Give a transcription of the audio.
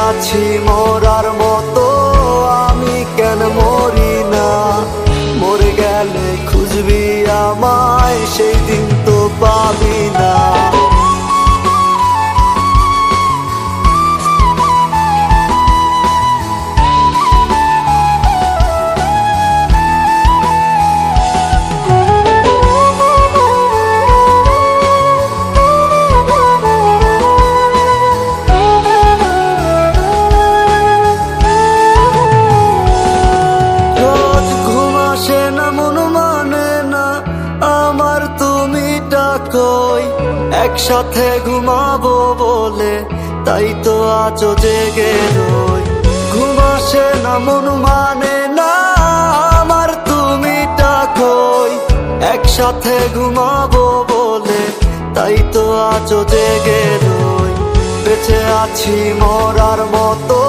আছি মরার মতো ডাকই একসাথে ঘুমাবো বলে, তাই তো আজও জেগে রই। ঘুম আসে না, মন মানে না, আমার তুমি ডাকই একসাথে ঘুমাবো বলে, তাই তো আজও জেগে রই। বেঁচে আছি মরার মতো।